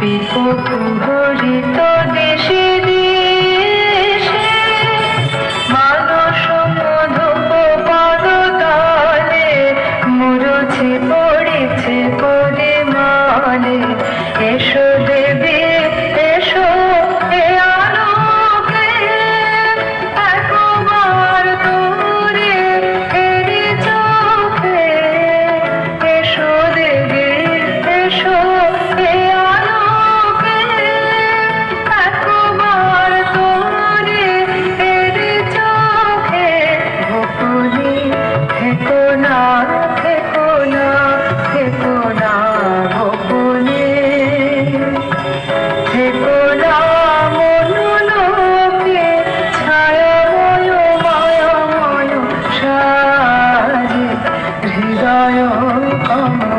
before we go. I am